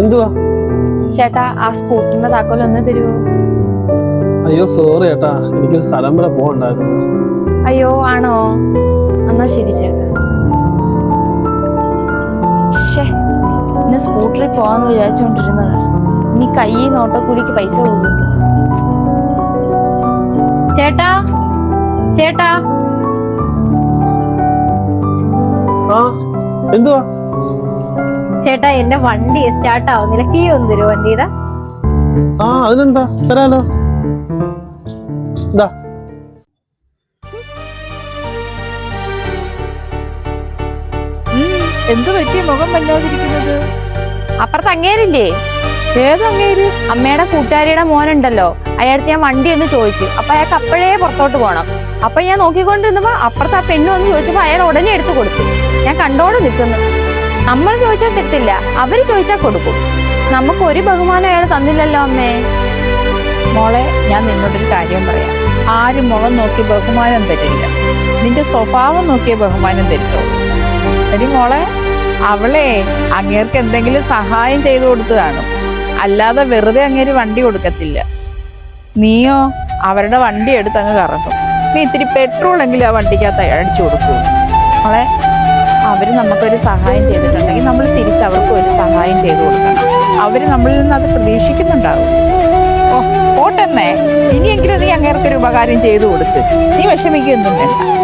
എന്തുവാ? ചേട്ടാ ആ സ്കൂട്ടറിന്റെ താക്കോൽ ഒന്ന് തരുമോ അയ്യോ സോറി ചേട്ടാ എനിക്കൊരു സ്ഥലം വരെ പോകണ്ടായിരുന്നു. അയ്യോ ആണോ? എന്നാ ശരി ചേട്ടാ. ഇന്ന് സ്കൂട്ടറിൽ പോവാന്ന് വിചാരിച്ചുകൊണ്ടിരുന്നത് ഇനി കൈ നോട്ടക്കൂലിക്ക് പൈസ കൊടുക്കും. ചേട്ടാ ചേട്ടാ. ആ എന്തുവാ? ചേട്ടാ എന്റെ വണ്ടി സ്റ്റാർട്ട് ആവുന്നില്ല. കീ ഒന്ന് തരുമോ വണ്ടിയുടെ? ആ അതിനെന്താ? തരാലോ. എന്തു പറ്റി മുഖം വല്ലാതിരിക്കുന്നത്? അപ്പുറത്ത് അങ്ങേരില്ലേ? ഏതങ്ങേര് അമ്മയുടെ കൂട്ടുകാരിയുടെ മോനുണ്ടല്ലോ. അയാൾക്ക് ഞാൻ വണ്ടി ഒന്ന് ചോദിച്ചു. അപ്പൊ അയാൾക്ക് അപ്പോഴേ പുറത്തോട്ട് പോകണം അപ്പൊ ഞാൻ നോക്കിക്കൊണ്ടിരുന്നപ്പോ അപ്പുറത്ത് ആ പെണ്ണ് വന്ന് ചോദിച്ചപ്പോ അയാൾ ഉടനെ എടുത്തു കൊടുത്തു. ഞാൻ കണ്ടോണ്ട് നിൽക്കുന്നു. നമ്മൾ ചോദിച്ചാൽ കിട്ടില്ല അവർ ചോദിച്ചാൽ കൊടുക്കും. നമുക്ക് ഒരു ബഹുമാനം അയാൾ തന്നില്ലല്ലോ അമ്മേ. മോളെ ഞാൻ നിന്നോടൊരു കാര്യം പറയാം. ആരും മുളം നോക്കി ബഹുമാനം തരില്ല. നിന്റെ സ്വഭാവം നോക്കിയ ബഹുമാനം തരുത്തോ. എടി മോളെ അവളെ അങ്ങേർക്ക് എന്തെങ്കിലും സഹായം ചെയ്തു കൊടുത്തു കാണും. അല്ലാതെ വെറുതെ അങ്ങേര് വണ്ടി കൊടുക്കത്തില്ല. നീയോ അവരുടെ വണ്ടി എടുത്ത് അങ്ങ് കറങ്ങും. നീ ഇത്തിരി പെട്രോൾ എങ്കിലും ആ വണ്ടിക്കകത്ത് അടിച്ചു കൊടുക്കൂ. മോളെ നമുക്കൊരു സഹായം ചെയ്തിട്ടുണ്ടെങ്കിൽ നമ്മൾ തിരിച്ച് അവർക്ക് ഒരു സഹായം ചെയ്തു കൊടുക്കണം. അവർ നമ്മളിൽ നിന്ന് അത് പ്രതീക്ഷിക്കുന്നുണ്ടാവും. ഓ പോട്ടെന്നേ. ഇനിയെങ്കിലും നീ അങ്ങേർക്കൊരു ഉപകാരം ചെയ്തു കൊടുത്ത് നീ വിഷമിക്കൊന്നും വേണ്ട